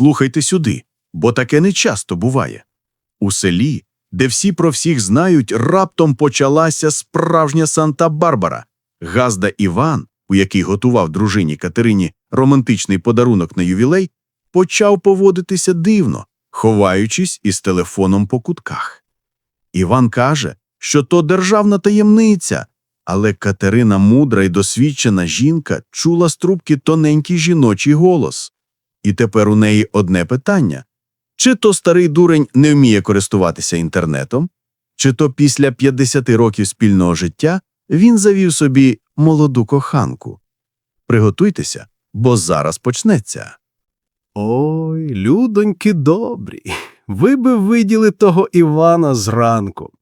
Слухайте сюди, бо таке не часто буває. У селі, де всі про всіх знають, раптом почалася справжня Санта-Барбара. Газда Іван, у який готував дружині Катерині романтичний подарунок на ювілей, почав поводитися дивно, ховаючись із телефоном по кутках. Іван каже, що то державна таємниця, але Катерина мудра й досвідчена жінка чула з трубки тоненький жіночий голос. І тепер у неї одне питання чи то старий дурень не вміє користуватися інтернетом, чи то після 50 років спільного життя він завів собі молоду коханку. Приготуйтеся, бо зараз почнеться. Ой, людоньки добрі, ви би виділи того Івана зранку.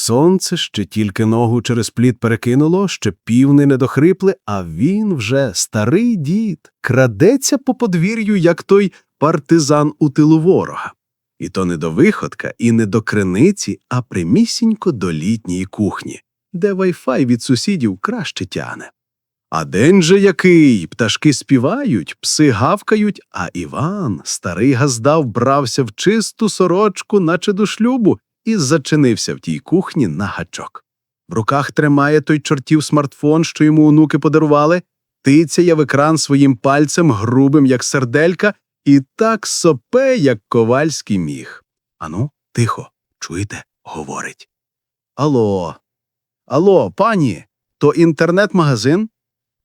Сонце ще тільки ногу через плід перекинуло, ще півни не дохрипли, а він вже старий дід, крадеться по подвір'ю, як той партизан у тилу ворога. І то не до виходка, і не до криниці, а прямісінько до літньої кухні, де вайфай від сусідів краще тяне. А день же який, пташки співають, пси гавкають, а Іван, старий газдав, брався в чисту сорочку, наче до шлюбу, і зачинився в тій кухні на гачок. В руках тримає той чортів смартфон, що йому онуки подарували, тицяє в екран своїм пальцем, грубим, як серделька, і так сопе, як ковальський міг. Ану, тихо, чуєте, говорить. Алло, алло, пані, то інтернет-магазин?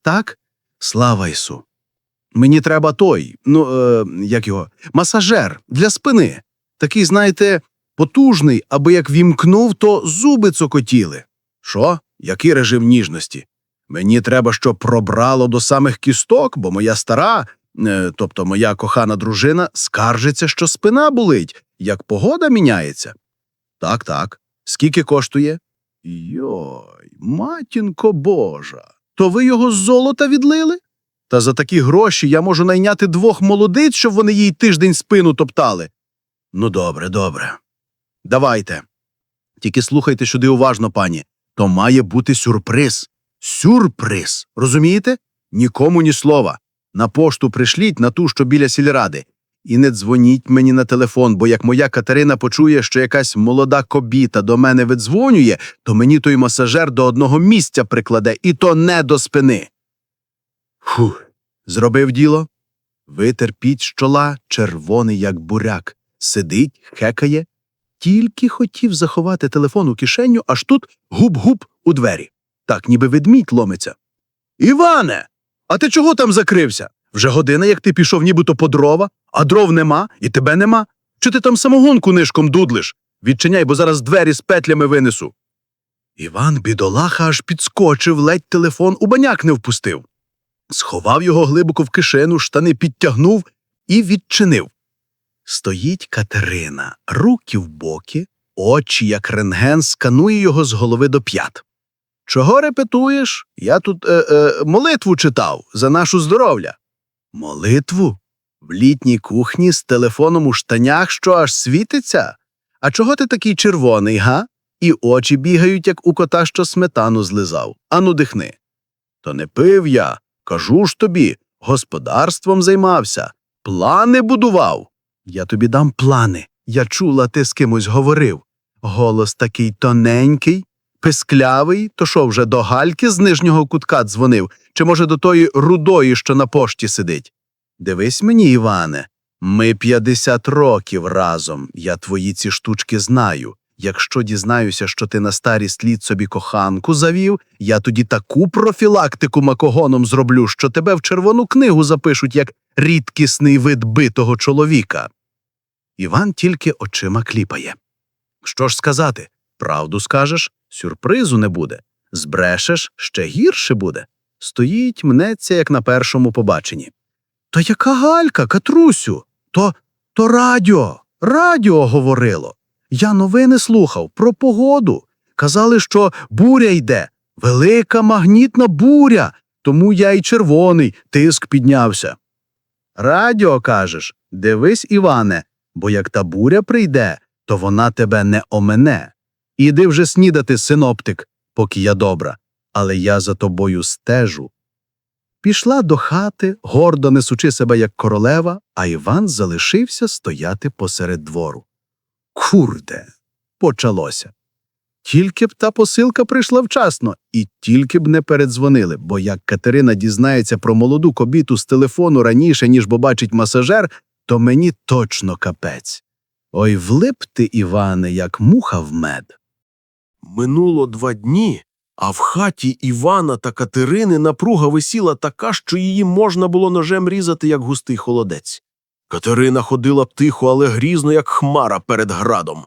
Так? Слава Ісу. Мені треба той, ну, е, як його, масажер для спини. Такий, знаєте, потужний, аби як вімкнув, то зуби цокотіли. Що? Який режим ніжності? Мені треба, щоб пробрало до самих кісток, бо моя стара, е, тобто моя кохана дружина, скаржиться, що спина болить, як погода міняється. Так, так. Скільки коштує? Йой, матінко Божа. То ви його з золота відлили? Та за такі гроші я можу найняти двох молодиць, щоб вони їй тиждень спину топтали. Ну, добре, добре. Давайте. Тільки слухайте сюди уважно, пані. То має бути сюрприз. Сюрприз. Розумієте? Нікому ні слова. На пошту пришліть на ту, що біля сільради. І не дзвоніть мені на телефон, бо як моя Катерина почує, що якась молода кобіта до мене видзвонює, то мені той масажер до одного місця прикладе, і то не до спини. Фух, зробив діло. Витер піть з чола, червоний, як буряк, сидить, хекає. Тільки хотів заховати телефон у кишеню, аж тут губ-губ у двері. Так, ніби ведмідь ломиться. Іване, а ти чого там закрився? Вже година, як ти пішов нібито по дрова, а дров нема, і тебе нема. Чи ти там самогонку нишком дудлиш? Відчиняй, бо зараз двері з петлями винесу. Іван бідолаха аж підскочив, ледь телефон у баняк не впустив. Сховав його глибоко в кишену, штани підтягнув і відчинив. Стоїть Катерина, руки в боки, очі, як рентген, сканує його з голови до п'ят. Чого репетуєш? Я тут е, е, молитву читав за нашу здоров'я. Молитву? В літній кухні з телефоном у штанях, що аж світиться? А чого ти такий червоний, га? І очі бігають, як у кота, що сметану злизав. Ану, дихни. То не пив я, кажу ж тобі, господарством займався, плани будував. Я тобі дам плани. Я чула, ти з кимось говорив. Голос такий тоненький, писклявий, то що вже до гальки з нижнього кутка дзвонив, чи, може, до тої рудої, що на пошті сидить. Дивись мені, Іване, ми 50 років разом, я твої ці штучки знаю. Якщо дізнаюся, що ти на старість літ собі коханку завів, я тоді таку профілактику макогоном зроблю, що тебе в червону книгу запишуть як рідкісний вид битого чоловіка. Іван тільки очима кліпає. Що ж сказати? Правду скажеш, сюрпризу не буде. Збрешеш, ще гірше буде. Стоїть, мнеться, як на першому побаченні. То яка галька, Катрусю? То, то радіо, радіо говорило. Я новини слухав про погоду. Казали, що буря йде, велика магнітна буря, тому я й червоний, тиск піднявся. Радіо, кажеш, дивись, Іване, бо як та буря прийде, то вона тебе не омене. Іди вже снідати, синоптик, поки я добра, але я за тобою стежу. пішла до хати, гордо несучи себе як королева, а Іван залишився стояти посеред двору. Курде, почалося. Тільки б та посилка прийшла вчасно, і тільки б не передзвонили, бо як Катерина дізнається про молоду кобіту з телефону раніше, ніж побачить масажер, то мені точно капець. Ой, влип ти, Іване, як муха в мед. Минуло два дні, а в хаті Івана та Катерини напруга висіла така, що її можна було ножем різати, як густий холодець. Катерина ходила тихо, але грізно, як хмара перед градом.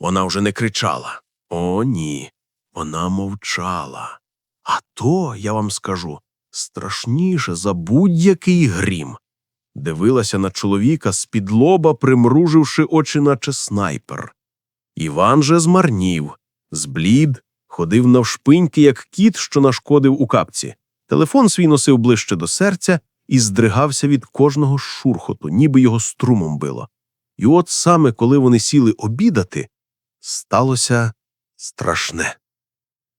Вона вже не кричала. О, ні. Вона мовчала. А то, я вам скажу, страшніше за будь-який грім. Дивилася на чоловіка з-під лоба, примруживши очі, наче снайпер. Іван же змарнів, зблід, ходив навшпиньки, як кіт, що нашкодив у капці. Телефон свій носив ближче до серця і здригався від кожного шурхоту, ніби його струмом било. І от саме коли вони сіли обідати, сталося страшне.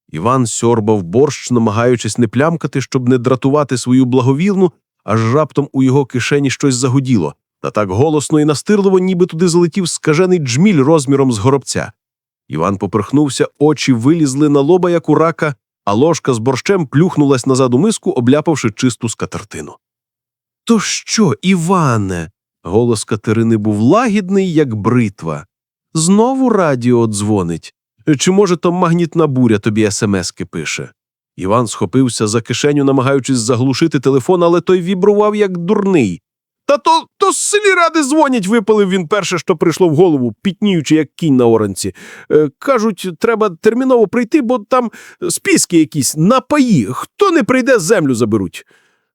Іван сьорбав борщ, намагаючись не плямкати, щоб не дратувати свою благовірну, аж раптом у його кишені щось загуділо, та так голосно і настирливо, ніби туди залетів скажений джміль розміром з горобця. Іван поперхнувся, очі вилізли на лоба, як у рака, а ложка з борщем плюхнулась назад у миску, обляпавши чисту скатертину. То що, Іване? Голос Катерини був лагідний, як бритва. Знову радіо дзвонить. Чи, може, то магнітна буря тобі смски пише? Іван схопився за кишеню, намагаючись заглушити телефон, але той вібрував, як дурний. Та то, то з селі ради дзвонять, випалив він перше, що прийшло в голову, пітніючи, як кінь на оранці. Е, кажуть, треба терміново прийти, бо там списки якісь напаї. Хто не прийде, землю заберуть.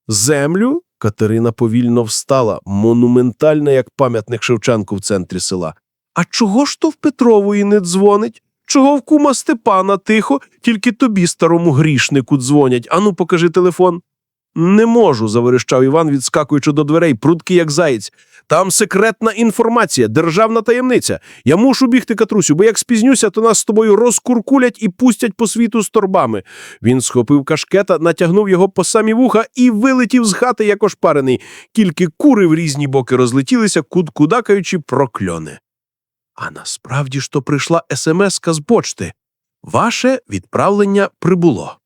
Землю? Катерина повільно встала, монументальна, як пам'ятник Шевченку в центрі села. А чого ж то в Петрової не дзвонить? Чого в кума Степана тихо, тільки тобі, старому грішнику, дзвонять. Ану, покажи телефон. Не можу, заверещав Іван, відскакуючи до дверей, прудкий, як заєць. Там секретна інформація, державна таємниця. Я мушу бігти, Катрусю, бо як спізнюся, то нас з тобою розкуркулять і пустять по світу з торбами. Він схопив кашкета, натягнув його по самі вуха і вилетів з хати, як ошпарений. Кільки кури в різні боки розлетілися, куд-кудакаючи прокльони. А насправді ж то прийшла смс-ка з почти. Ваше відправлення прибуло.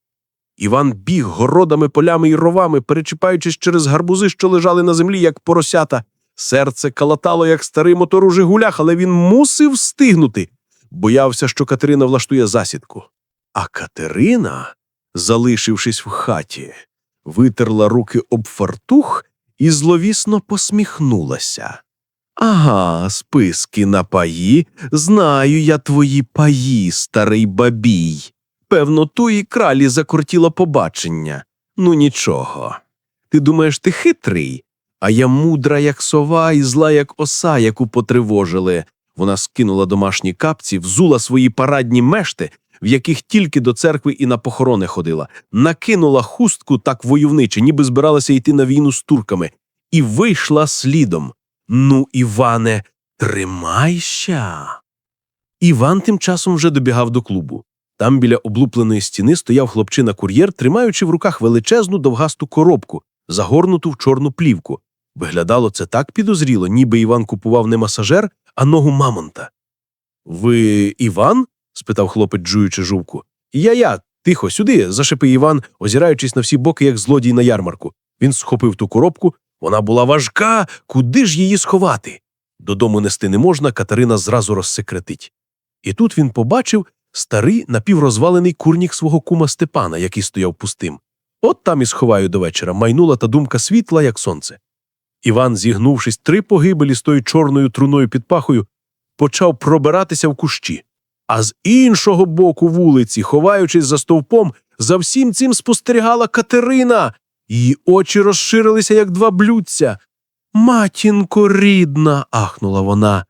Іван біг городами, полями й ровами, перечіпаючись через гарбузи, що лежали на землі, як поросята. Серце калатало, як старий мотор у Жигулях, але він мусив встигнути. Боявся, що Катерина влаштує засідку. А Катерина, залишившись в хаті, витерла руки об фартух і зловісно посміхнулася. Ага, списки на паї, знаю я твої паї, старий бабій. Певно, ту і кралі закортіло побачення. Ну нічого. Ти думаєш, ти хитрий, а я мудра, як сова, і зла, як оса, яку потривожили. Вона скинула домашні капці, взула свої парадні мешти, в яких тільки до церкви і на похорони ходила, накинула хустку так войовниче, ніби збиралася йти на війну з турками, і вийшла слідом. Ну, Іване, тримайся. Іван тим часом вже добігав до клубу. Там біля облупленої стіни стояв хлопчина-кур'єр, тримаючи в руках величезну довгасту коробку, загорнуту в чорну плівку. Виглядало це так підозріло, ніби Іван купував не масажер, а ногу мамонта. Ви Іван? спитав хлопець, жуючи жувку. Я я, тихо, сюди, зашипив Іван, озираючись на всі боки, як злодій на ярмарку. Він схопив ту коробку. Вона була важка, куди ж її сховати? Додому нести не можна, Катерина зразу розсекретить. І тут він побачив старий напіврозвалений курнік свого кума Степана, який стояв пустим. От там і сховаю до вечора, майнула та думка світла, як сонце. Іван, зігнувшись три погибелі з тою чорною труною під пахою, почав пробиратися в кущі. А з іншого боку вулиці, ховаючись за стовпом, за всім цим спостерігала Катерина. Її очі розширилися, як два блюдця. Матінко рідна, ахнула вона.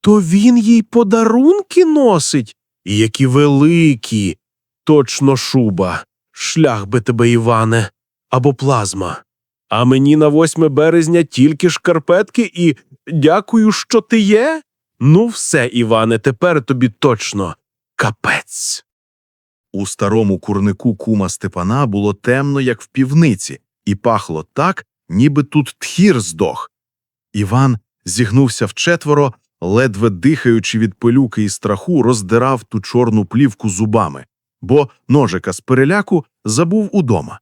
То він їй подарунки носить. І які великі. Точно шуба. Шлях би тебе, Іване, або плазма. А мені на 8 березня тільки шкарпетки і дякую, що ти є. Ну, все, Іване, тепер тобі точно капець. У старому курнику кума Степана було темно, як в півниці, і пахло так, ніби тут тхір здох. Іван зігнувся вчетверо, ледве дихаючи від пилюки і страху, роздирав ту чорну плівку зубами, бо ножика з переляку забув удома.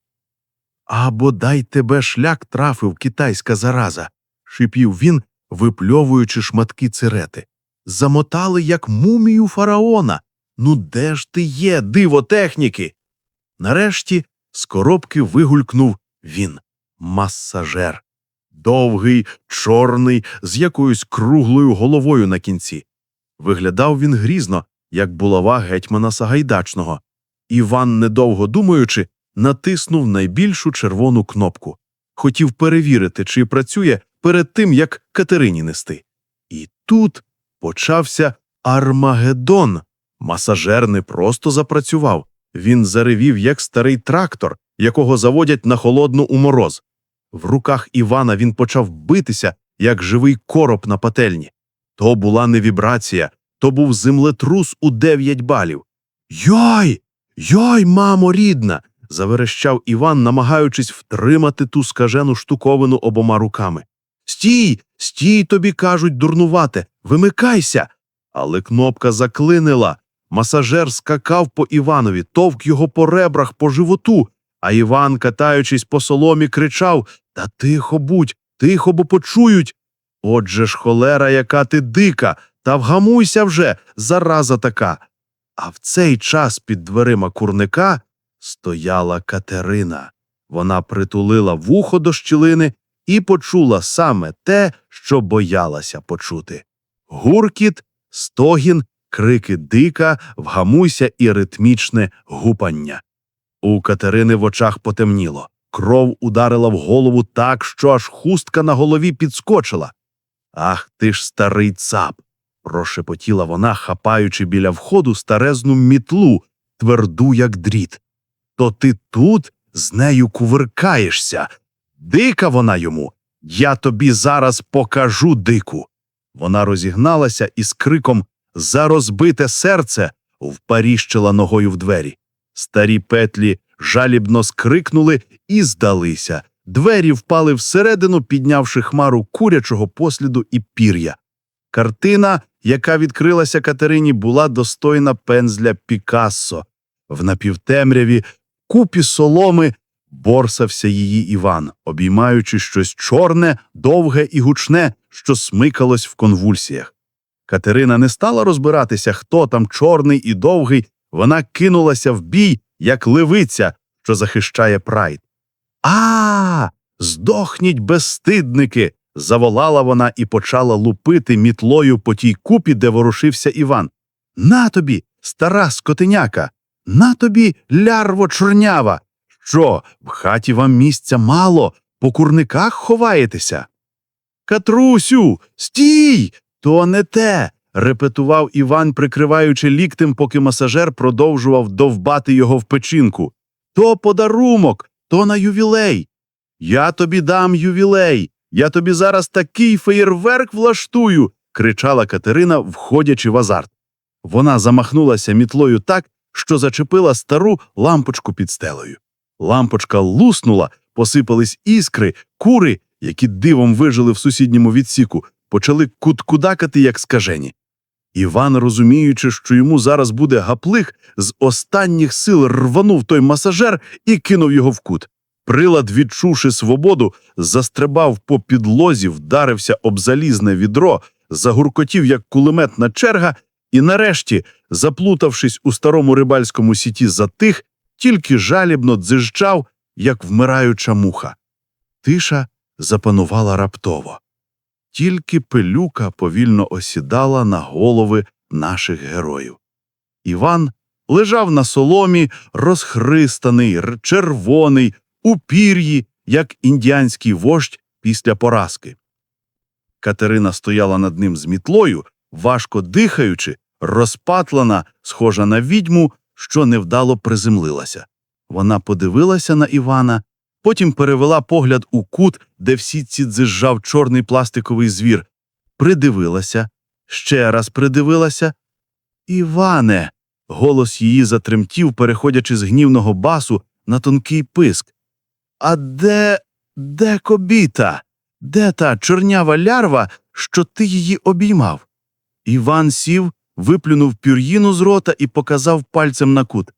А бодай тебе шлях трафив китайська зараза, шипів він, випльовуючи шматки цирети. Замотали, як мумію фараона. Ну де ж ти є, диво техніки? Нарешті з коробки вигулькнув він масажер. Довгий, чорний, з якоюсь круглою головою на кінці. Виглядав він грізно, як булава гетьмана Сагайдачного. Іван, недовго думаючи, натиснув найбільшу червону кнопку. Хотів перевірити, чи працює перед тим, як Катерині нести. І тут почався Армагеддон. Масажер не просто запрацював, він заревів, як старий трактор, якого заводять на холодну у мороз. В руках Івана він почав битися, як живий короб на пательні. То була не вібрація, то був землетрус у дев'ять балів. Йой! Йой, мамо рідна! заверещав Іван, намагаючись втримати ту скажену штуковину обома руками. Стій, стій, тобі кажуть, дурнувате, вимикайся. Але кнопка заклинила. Масажер скакав по Іванові, товк його по ребрах, по животу, а Іван, катаючись по соломі, кричав Та тихо будь, тихо, бо почують. Отже ж, холера, яка ти дика, та вгамуйся вже, зараза така. А в цей час під дверима курника стояла Катерина. Вона притулила вухо до щілини і почула саме те, що боялася почути. Гуркіт, стогін, крики дика, вгамуйся і ритмічне гупання. У Катерини в очах потемніло. Кров ударила в голову так, що аж хустка на голові підскочила. Ах ти ж старий цап! прошепотіла вона, хапаючи біля входу старезну мітлу, тверду, як дріт. То ти тут з нею кувиркаєшся. Дика вона йому. Я тобі зараз покажу дику. Вона розігналася і з криком За розбите серце впаріщила ногою в двері. Старі петлі жалібно скрикнули і здалися. Двері впали всередину, піднявши хмару курячого посліду і пір'я. Картина, яка відкрилася Катерині, була достойна пензля Пікассо. В напівтемряві, купі соломи, борсався її Іван, обіймаючи щось чорне, довге і гучне, що смикалось в конвульсіях. Катерина не стала розбиратися, хто там чорний і довгий, вона кинулася в бій, як левиця, що захищає прайд. А, здохніть, безстидники. заволала вона і почала лупити мітлою по тій купі, де ворушився Іван. На тобі, стара скотиняка, на тобі, лярво чорнява. Що, в хаті вам місця мало, по курниках ховаєтеся? Катрусю, стій! То не те. Репетував Іван, прикриваючи ліктем, поки масажер продовжував довбати його в печінку. То подарунок, то на ювілей. Я тобі дам ювілей. Я тобі зараз такий феєрверк влаштую. кричала Катерина, входячи в азарт. Вона замахнулася мітлою так, що зачепила стару лампочку під стелею. Лампочка луснула, посипались іскри, кури, які дивом вижили в сусідньому відсіку, почали куткудакати, як скажені. Іван, розуміючи, що йому зараз буде гаплих, з останніх сил рванув той масажер і кинув його в кут. Прилад, відчувши свободу, застрибав по підлозі, вдарився об залізне відро, загуркотів, як кулеметна черга, і нарешті, заплутавшись у старому рибальському сіті, затих, тільки жалібно дзижчав, як вмираюча муха. Тиша запанувала раптово. Тільки пилюка повільно осідала на голови наших героїв. Іван лежав на соломі, розхристаний, червоний, у пір'ї, як індіанський вождь після поразки. Катерина стояла над ним з мітлою, важко дихаючи, розпатлана, схожа на відьму, що невдало приземлилася. Вона подивилася на Івана, потім перевела погляд у кут, де в сітці дзижжав чорний пластиковий звір, придивилася, ще раз придивилася. Іване. Голос її затремтів, переходячи з гнівного басу на тонкий писк. А де. де кобіта? Де та чорнява лярва, що ти її обіймав? Іван сів, виплюнув пюр'їну з рота і показав пальцем на кут.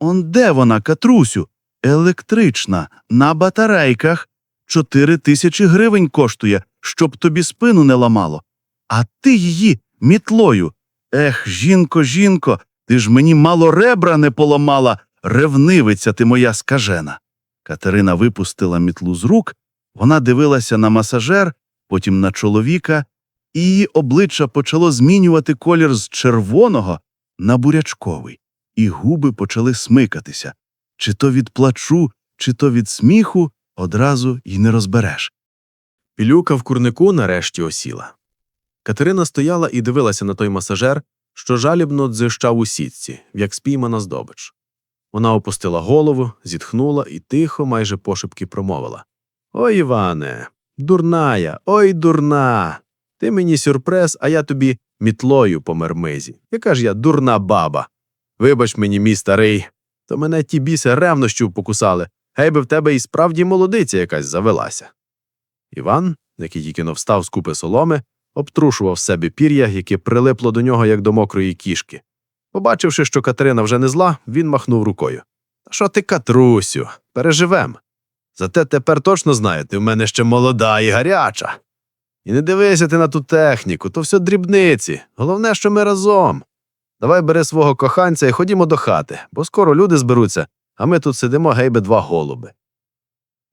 Он де вона, Катрусю? Електрична, на батарейках. Чотири тисячі гривень коштує, щоб тобі спину не ламало. А ти її мітлою. Ех, жінко, жінко, ти ж мені мало ребра не поламала, ревнивиця ти моя скажена. Катерина випустила мітлу з рук, вона дивилася на масажер, потім на чоловіка, і її обличчя почало змінювати колір з червоного на бурячковий, і губи почали смикатися. Чи то від плачу, чи то від сміху одразу й не розбереш. Пілюка в курнику нарешті осіла. Катерина стояла і дивилася на той масажер, що жалібно дзищав у сітці, як спіймана здобич. Вона опустила голову, зітхнула і тихо, майже пошепки промовила Ой, Іване, дурная, ой, дурна. Ти мені сюрприз, а я тобі мітлою по мермизі. Яка ж я дурна баба. Вибач мені, мій старий, то мене ті біси ревнощів покусали, гей би в тебе і справді молодиця якась завелася. Іван, який тільки но встав з купи соломи, обтрушував себе пір'я, яке прилипло до нього, як до мокрої кішки. Побачивши, що Катерина вже не зла, він махнув рукою. Та що ти, Катрусю, переживем. Зате тепер точно знаю, ти в мене ще молода і гаряча. І не дивися ти на ту техніку, то все дрібниці. Головне, що ми разом. Давай бери свого коханця і ходімо до хати, бо скоро люди зберуться, а ми тут сидимо гейби два голуби.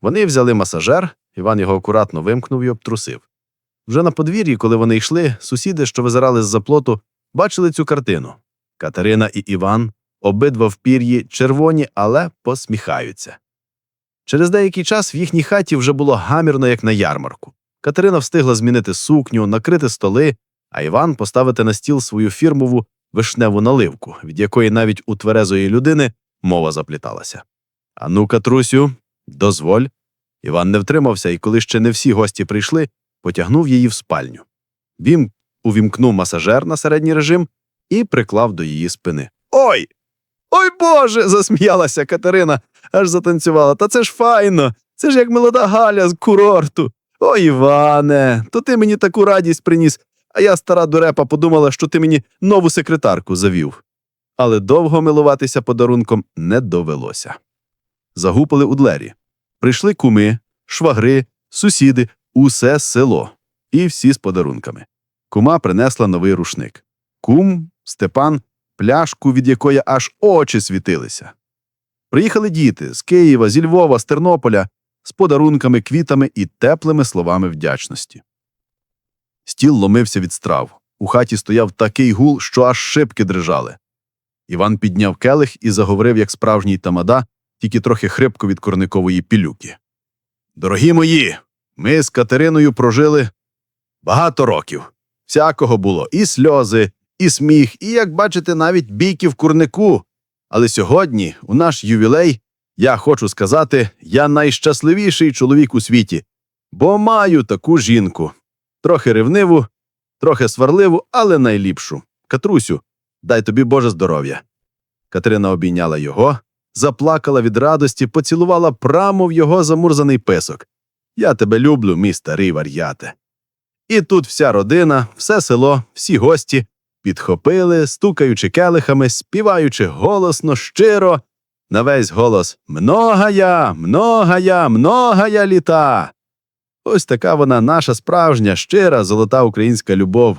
Вони взяли масажер, Іван його акуратно вимкнув і обтрусив. Вже на подвір'ї, коли вони йшли, сусіди, що визирали з-за плоту, бачили цю картину. Катерина і Іван, обидва в пір'ї, червоні, але посміхаються. Через деякий час в їхній хаті вже було гамірно, як на ярмарку. Катерина встигла змінити сукню, накрити столи, а Іван поставити на стіл свою фірмову вишневу наливку, від якої навіть у тверезої людини мова запліталася. Ану, Катрусю, дозволь. Іван не втримався, і коли ще не всі гості прийшли, потягнув її в спальню. Він увімкнув масажер на середній режим і приклав до її спини. Ой! Ой Боже! засміялася Катерина, аж затанцювала. Та це ж файно! Це ж як молода Галя з курорту. Ой, Іване, то ти мені таку радість приніс, а я, стара дурепа, подумала, що ти мені нову секретарку завів. Але довго милуватися подарунком не довелося. Загупали у двері. Прийшли куми, швагри, сусіди, усе село. І всі з подарунками. Кума принесла новий рушник. Кум, Степан, пляшку, від якої аж очі світилися. Приїхали діти з Києва, зі Львова, з Тернополя, з подарунками, квітами і теплими словами вдячності. Стіл ломився від страв. У хаті стояв такий гул, що аж шибки дрижали. Іван підняв келих і заговорив, як справжній тамада, тільки трохи хрипко від корникової пілюки. Дорогі мої, ми з Катериною прожили багато років. Всякого було і сльози, і сміх, і, як бачите, навіть бійки в курнику. Але сьогодні, у наш ювілей, я хочу сказати, я найщасливіший чоловік у світі, бо маю таку жінку. Трохи ревниву, трохи сварливу, але найліпшу. Катрусю, дай тобі Боже здоров'я. Катерина обійняла його, заплакала від радості, поцілувала прямо в його замурзаний писок. Я тебе люблю, мій старий вар'яте. І тут вся родина, все село, всі гості підхопили, стукаючи келихами, співаючи голосно, щиро, на весь голос Многая, многая, многая літа. Ось така вона наша справжня, щира, золота українська любов.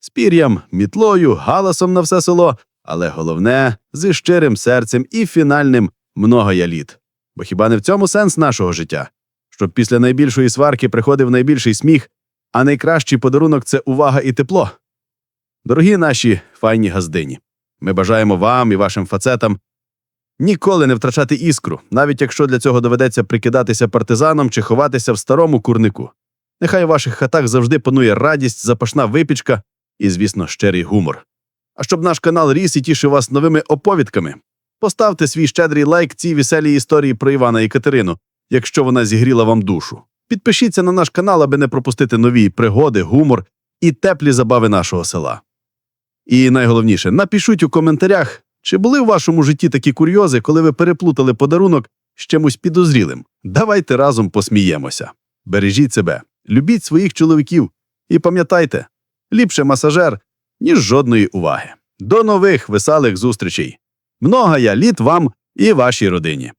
З пір'ям, мітлою, галасом на все село, але головне зі щирим серцем і фінальним многая літ. Бо хіба не в цьому сенс нашого життя? Щоб після найбільшої сварки приходив найбільший сміх, а найкращий подарунок це увага і тепло. Дорогі наші файні газдині, ми бажаємо вам і вашим фацетам ніколи не втрачати іскру, навіть якщо для цього доведеться прикидатися партизаном чи ховатися в старому курнику. Нехай у ваших хатах завжди панує радість, запашна випічка і, звісно, щирий гумор. А щоб наш канал ріс і тішив вас новими оповідками, поставте свій щедрий лайк цій веселій історії про Івана і Катерину, якщо вона зігріла вам душу. Підпишіться на наш канал, аби не пропустити нові пригоди, гумор і теплі забави нашого села. І найголовніше, напишіть у коментарях, чи були в вашому житті такі курйози, коли ви переплутали подарунок з чимось підозрілим. Давайте разом посміємося. Бережіть себе, любіть своїх чоловіків і пам'ятайте, ліпше масажер, ніж жодної уваги. До нових веселих зустрічей! Много я літ вам і вашій родині.